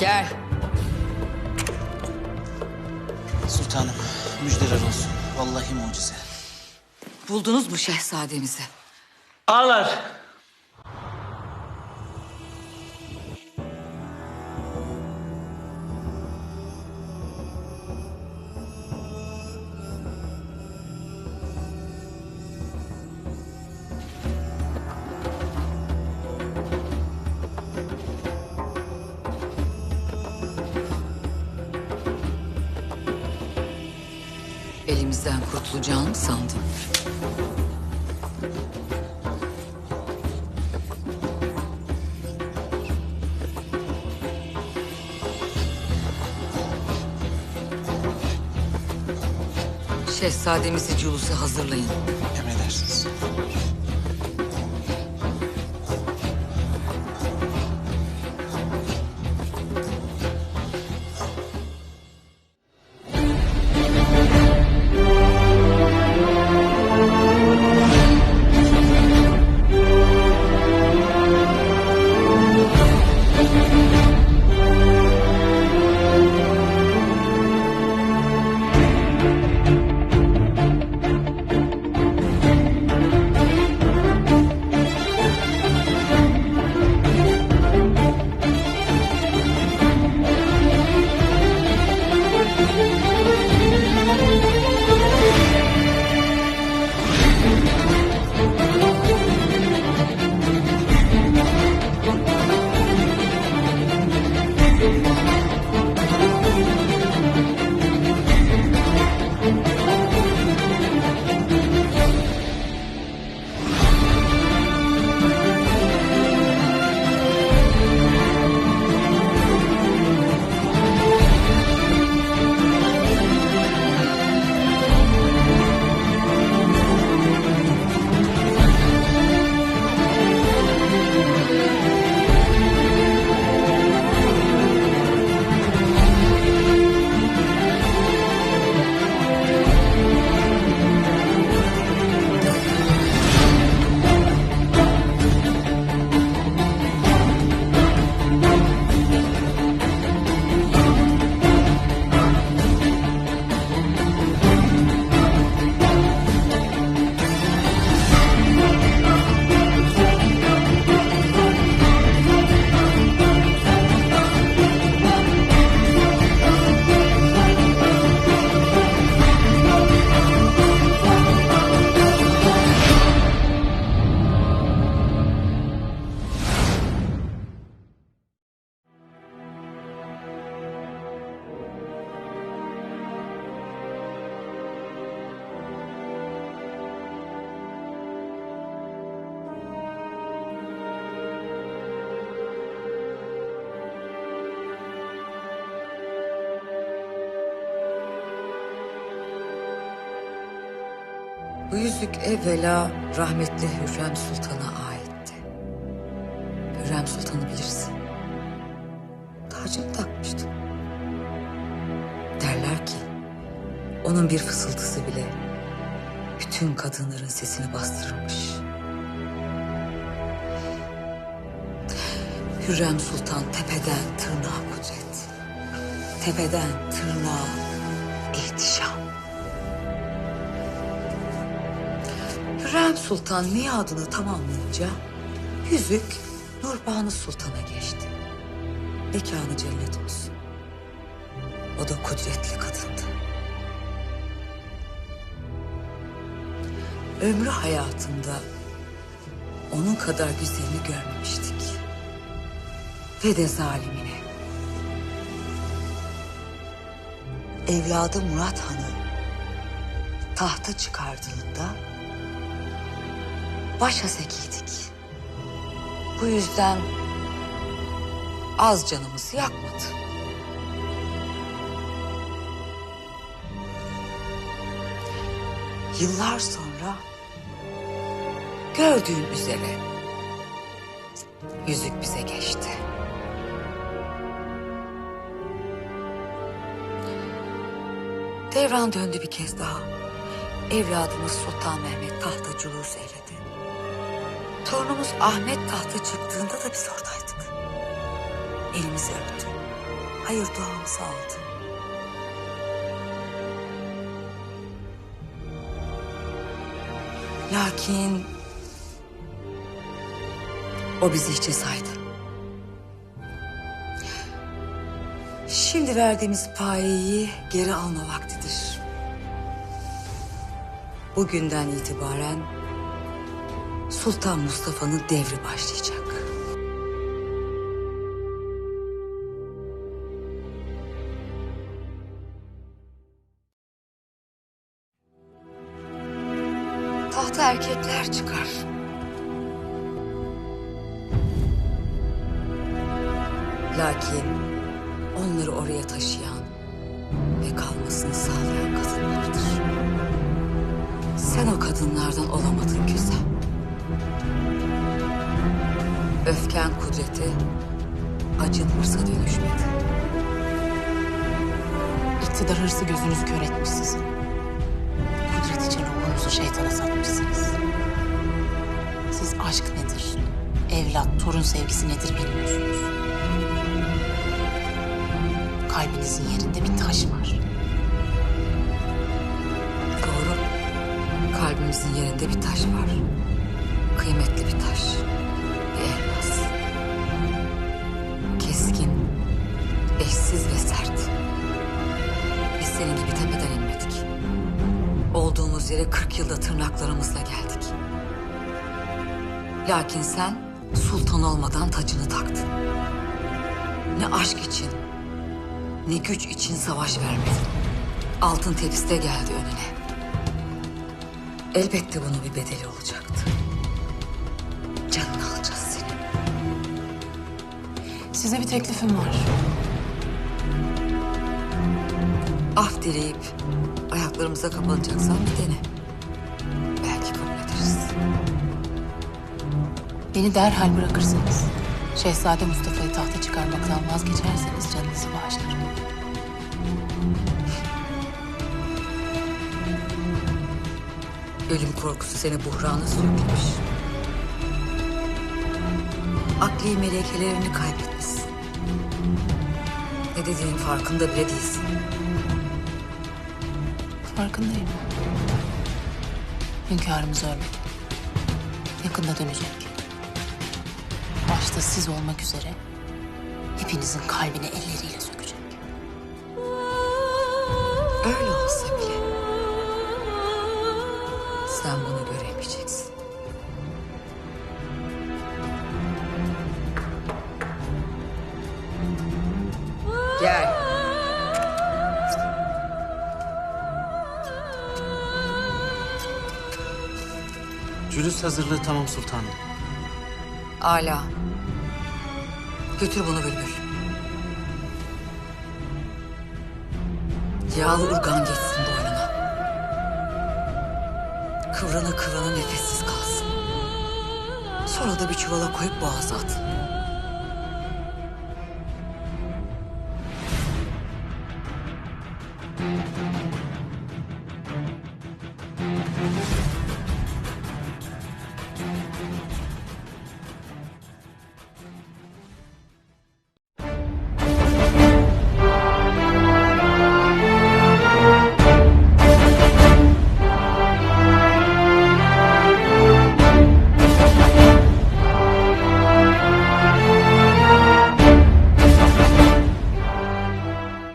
Gel. Sultanım müjdeler olsun. Vallahi mucize. Buldunuz mu şehzademizi? Ağlar. Elimizden kurtulacağını sandın? Şehzademizi culusu hazırlayın. Emredersiniz. Yüzük evvela rahmetli Hürrem Sultan'a aitti. Hürrem Sultan'ı bilirsin. Tacını takmıştı. Derler ki onun bir fısıltısı bile bütün kadınların sesini bastırırmış. Hürrem Sultan tepeden tırnağa kudret. Tepeden tırnağa ihtişam. Hürrem Sultan miadını tamamlayınca yüzük Nurbanu Sultan'a geçti. Mekanı cennet olsun. O da kudretli kadındı. Ömrü hayatında onun kadar güzelini görmemiştik. Ve de zalimine. Evladı Murat Han'ı tahta çıkardığında başa sekiydik. Bu yüzden az canımızı yakmadı. Yıllar sonra gördüğün üzere yüzük bize geçti. Devran döndü bir kez daha. Evladımız Sultan Mehmet tahta culus eyledi. Torunumuz Ahmet tahta çıktığında da biz oradaydık. Elimizi öptü. Hayır duamızı aldı. Lakin o bizi hiçe saydı. Şimdi verdiğimiz payeyi geri alma vaktidir. Bugünden itibaren Sultan Mustafa'nın devri başlayacak. Tahta erkekler çıkar. Lakin onları oraya taşıyan ve kalmasını sağlayan kadınlardır. Sen o kadınlardan olamadın güzel. Öfken kudreti acın hırsa dönüşmedi. İktidar hırsı gözünüzü kör etmiş sizin. Kudret için ruhunuzu şeytana satmışsınız. Siz aşk nedir, evlat, torun sevgisi nedir bilmiyorsunuz. Kalbinizin yerinde bir taş var. Doğru. Kalbimizin yerinde bir taş var. Kıymetli bir taş. Bir elmas. Keskin, eşsiz ve sert. Biz senin gibi tepeden inmedik. Olduğumuz yere 40 yılda tırnaklarımızla geldik. Lakin sen sultan olmadan tacını taktın. Ne aşk için, ne güç için savaş vermedin. Altın tepside geldi önüne. Elbette bunun bir bedeli olacaktı. Size bir teklifim var. Af dileyip ayaklarımıza kapanacaksan bir dene. Belki kabul ederiz. Beni derhal bırakırsanız, Şehzade Mustafa'yı tahta çıkarmaktan vazgeçerseniz canınızı bağışlarım. Ölüm korkusu seni buhrana sürüklemiş. Akli melekelerini kaybetmişsin. Ne dediğinin farkında bile değilsin. Farkındayım. Hünkârımız ölmedi. Yakında dönecek. Başta siz olmak üzere hepinizin kalbini elleriyle sökecek. Öyle olsa bile sen bunu göremeyeceksin. Cülüs hazırlığı tamam sultanım. Ala. Götür bunu Bülbül. Yağlı urgan geçsin boynuna. Kıvrana kıvrana nefessiz kalsın. Sonra da bir çuvala koyup boğaza at.